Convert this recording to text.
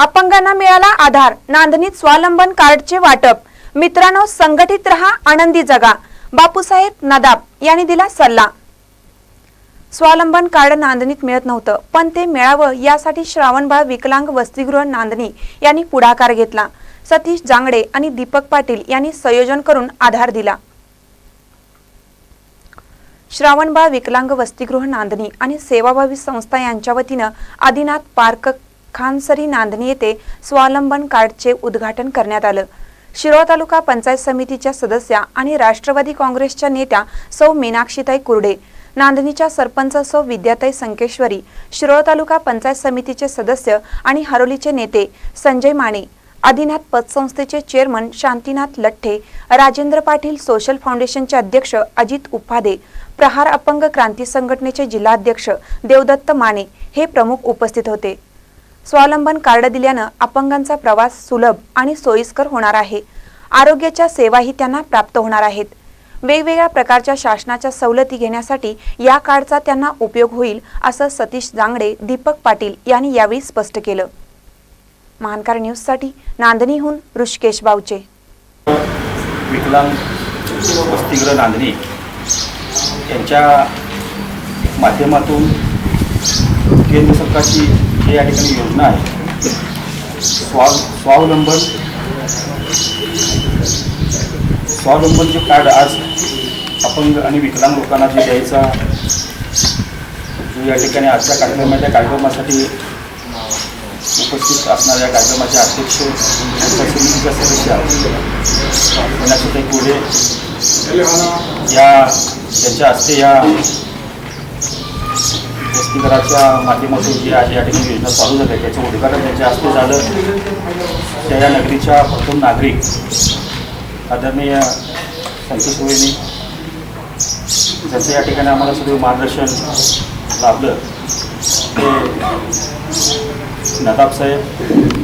अपंगांना मिळाला आधार नांदणीत स्वावलंबन कार्डचे वाटप. मित्रांनो संघटित रहा आनंदी जगा. बापूसाहेब नदाब यांनी दिला सल्ला. स्वावलंबन कार्ड नांदणीत मिळत नव्हतं पण ते मिळावं यासाठी श्रावणबाळ विकलांग वसतिगृह नांदणी यांनी पुढाकार घेतला. सतीश जांगडे आणि दीपक पाटील यांनी संयोजन करून आधार दिला. श्रावणबाळ विकलांग वसतिगृह नांदणी आणि सेवाभावी संस्था यांच्या वतीनं आदिनाथ पार्क खानसरी नांदणी येथे स्वावलंबन कार्डचे उद्घाटन करण्यात आलं. शिरोळ तालुका पंचायत समितीच्या सदस्या आणि राष्ट्रवादी काँग्रेसच्या नेत्या सौ मीनाक्षीताई कुर्डे नांदणीच्या सरपंच सौ विद्याताई संकेश्वरी शिरोळ तालुका पंचायत समितीचे सदस्य आणि हरोलीचे नेते संजय माने आदिनाथ पतसंस्थेचे चेअरमन शांतीनाथ लठ्ठे राजेंद्र पाटील सोशल फाउंडेशनचे अध्यक्ष अजित उपादे प्रहार अपंग क्रांती संघटनेचे जिल्हाध्यक्ष देवदत्त माने हे प्रमुख उपस्थित होते. स्वावलंबन कार्ड दिल्यानं अपंगांचा प्रवास सुलभ आणि सोयीस्कर होणार आहे. आरोग्याच्या सेवाही त्यांना प्राप्त होणार आहेत. वेगवेगळ्या प्रकारच्या शासनाच्या सवलती घेण्यासाठी या कार्डचा त्यांना उपयोग होईल असं सतीश जांगडे दीपक पाटील यांनी यावेळी स्पष्ट केलं. महानकार न्यूजसाठी नांदणीहून ऋषिकेश बावचे. विकलांग वसतिगृह नांदणी यांच्या माध्यमातून केंद्र सरकारची जी या ठिकाणी योजना आहे. स्वा स्वावलंबन स्वावलंबन जे कार्ड आज अपंग आणि विकलांग लोकांना जे द्यायचा जो या ठिकाणी आजच्या कार्यक्रमाच्या कार्यक्रमासाठी उपस्थित असणाऱ्या कार्यक्रमाचे अध्यक्ष पंचायत समितीच्या सदस्य मीनाक्षीताई कोडे या त्यांच्या हस्ते या वसतिगृहाच्या माध्यमातून जी आज या ठिकाणी योजना चालू झाली आहे. त्याचं उद्घाटन त्यांच्या हस्ते झालं. त्या या नगरीच्या प्रथम नागरिक आदरणीय संकेश्वरींनी ज्यांचं या ठिकाणी आम्हाला सगळं मार्गदर्शन लाभलं. ते नदाब साहेब